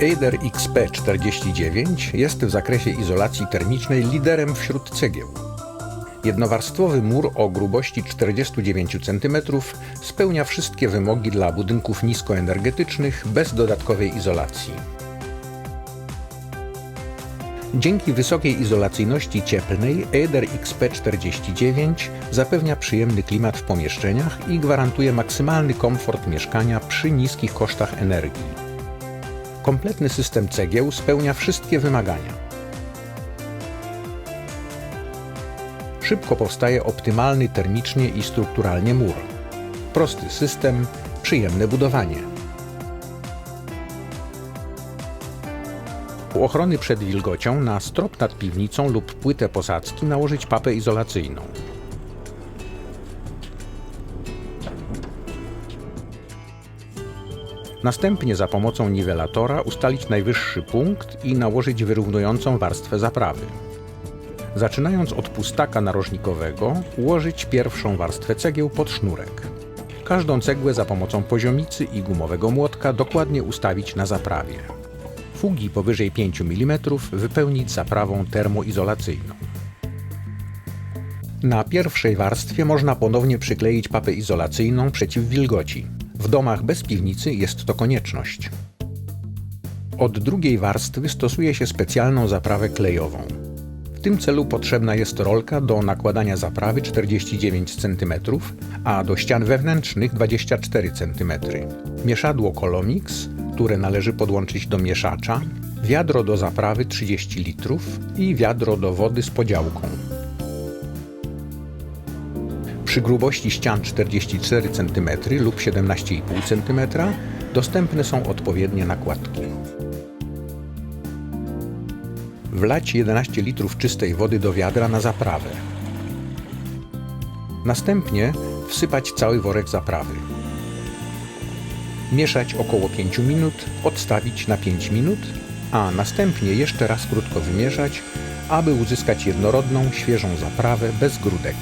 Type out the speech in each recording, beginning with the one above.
Eider XP49 jest w zakresie izolacji termicznej liderem wśród cegieł. Jednowarstwowy mur o grubości 49 cm spełnia wszystkie wymogi dla budynków niskoenergetycznych bez dodatkowej izolacji. Dzięki wysokiej izolacyjności cieplnej Eider XP49 zapewnia przyjemny klimat w pomieszczeniach i gwarantuje maksymalny komfort mieszkania przy niskich kosztach energii. Kompletny system cegieł spełnia wszystkie wymagania. Szybko powstaje optymalny termicznie i strukturalnie mur. Prosty system, przyjemne budowanie. U ochrony przed wilgocią na strop nad piwnicą lub płytę posadzki nałożyć papę izolacyjną. Następnie za pomocą niwelatora ustalić najwyższy punkt i nałożyć wyrównującą warstwę zaprawy. Zaczynając od pustaka narożnikowego, ułożyć pierwszą warstwę cegieł pod sznurek. Każdą cegłę za pomocą poziomicy i gumowego młotka dokładnie ustawić na zaprawie. Fugi powyżej 5 mm wypełnić zaprawą termoizolacyjną. Na pierwszej warstwie można ponownie przykleić papę izolacyjną przeciw wilgoci. W domach bez piwnicy jest to konieczność. Od drugiej warstwy stosuje się specjalną zaprawę klejową. W tym celu potrzebna jest rolka do nakładania zaprawy 49 cm, a do ścian wewnętrznych 24 cm. Mieszadło Colomix, które należy podłączyć do mieszacza, wiadro do zaprawy 30 litrów i wiadro do wody z podziałką. Przy grubości ścian 44 cm lub 17,5 cm dostępne są odpowiednie nakładki. Wlać 11 litrów czystej wody do wiadra na zaprawę. Następnie wsypać cały worek zaprawy. Mieszać około 5 minut, odstawić na 5 minut, a następnie jeszcze raz krótko wymieszać, aby uzyskać jednorodną, świeżą zaprawę bez grudek.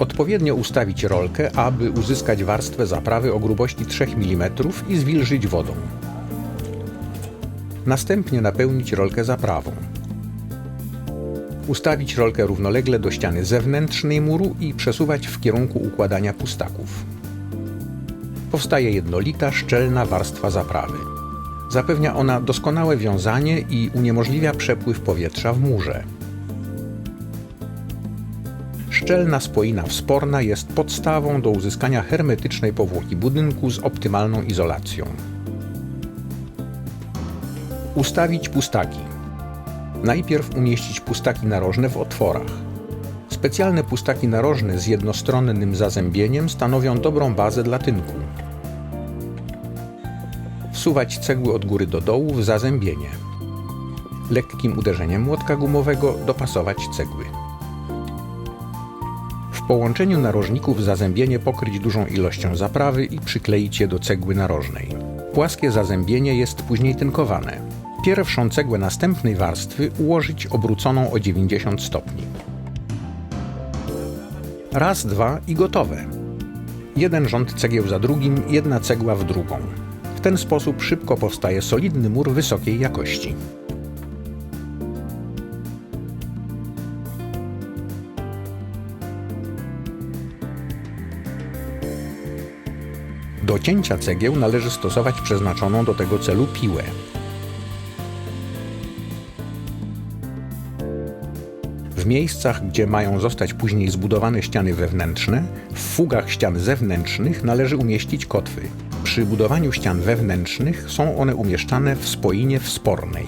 Odpowiednio ustawić rolkę, aby uzyskać warstwę zaprawy o grubości 3 mm i zwilżyć wodą. Następnie napełnić rolkę zaprawą. Ustawić rolkę równolegle do ściany zewnętrznej muru i przesuwać w kierunku układania pustaków. Powstaje jednolita, szczelna warstwa zaprawy. Zapewnia ona doskonałe wiązanie i uniemożliwia przepływ powietrza w murze. Szczelna spoina wsporna jest podstawą do uzyskania hermetycznej powłoki budynku z optymalną izolacją. Ustawić pustaki. Najpierw umieścić pustaki narożne w otworach. Specjalne pustaki narożne z jednostronnym zazębieniem stanowią dobrą bazę dla tynku. Wsuwać cegły od góry do dołu w zazębienie. Lekkim uderzeniem młotka gumowego dopasować cegły. Połączeniu narożników zazębienie pokryć dużą ilością zaprawy i przykleić je do cegły narożnej. Płaskie zazębienie jest później tynkowane. Pierwszą cegłę następnej warstwy ułożyć obróconą o 90 stopni. Raz, dwa i gotowe. Jeden rząd cegieł za drugim, jedna cegła w drugą. W ten sposób szybko powstaje solidny mur wysokiej jakości. Do cięcia cegieł należy stosować przeznaczoną do tego celu piłę. W miejscach, gdzie mają zostać później zbudowane ściany wewnętrzne, w fugach ścian zewnętrznych należy umieścić kotwy. Przy budowaniu ścian wewnętrznych są one umieszczane w spoinie wspornej.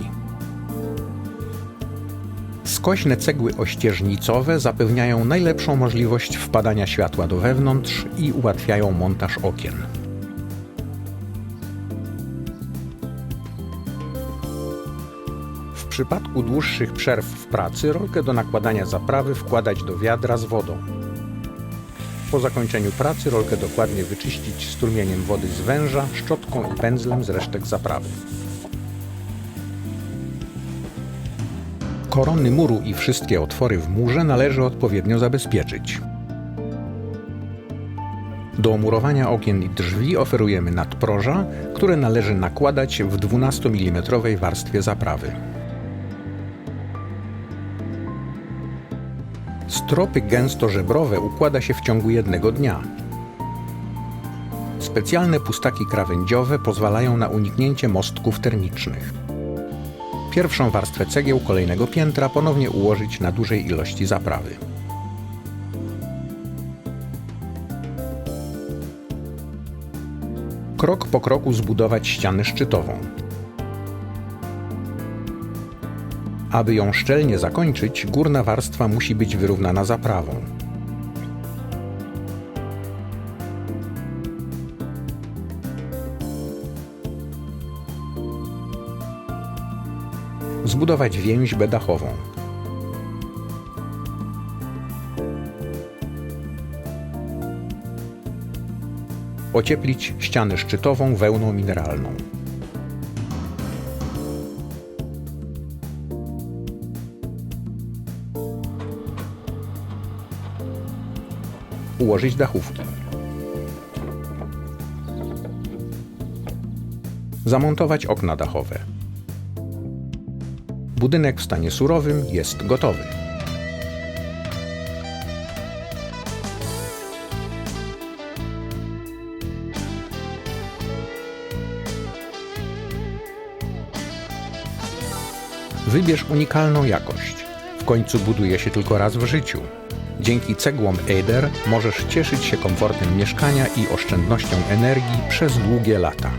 Skośne cegły ościeżnicowe zapewniają najlepszą możliwość wpadania światła do wewnątrz i ułatwiają montaż okien. Przypadku dłuższych przerw w pracy rolkę do nakładania zaprawy wkładać do wiadra z wodą. Po zakończeniu pracy rolkę dokładnie wyczyścić strumieniem wody z węża, szczotką i pędzlem z resztek zaprawy. Korony muru i wszystkie otwory w murze należy odpowiednio zabezpieczyć. Do murowania okien i drzwi oferujemy nadproża, które należy nakładać w 12 mm warstwie zaprawy. Stropy gęsto-żebrowe układa się w ciągu jednego dnia. Specjalne pustaki krawędziowe pozwalają na uniknięcie mostków termicznych. Pierwszą warstwę cegieł kolejnego piętra ponownie ułożyć na dużej ilości zaprawy. Krok po kroku zbudować ścianę szczytową. Aby ją szczelnie zakończyć, górna warstwa musi być wyrównana zaprawą. Zbudować więźbę dachową. Ocieplić ścianę szczytową wełną mineralną. Ułożyć dachówki. Zamontować okna dachowe. Budynek w stanie surowym jest gotowy. Wybierz unikalną jakość. W końcu buduje się tylko raz w życiu. Dzięki cegłom Eder możesz cieszyć się komfortem mieszkania i oszczędnością energii przez długie lata.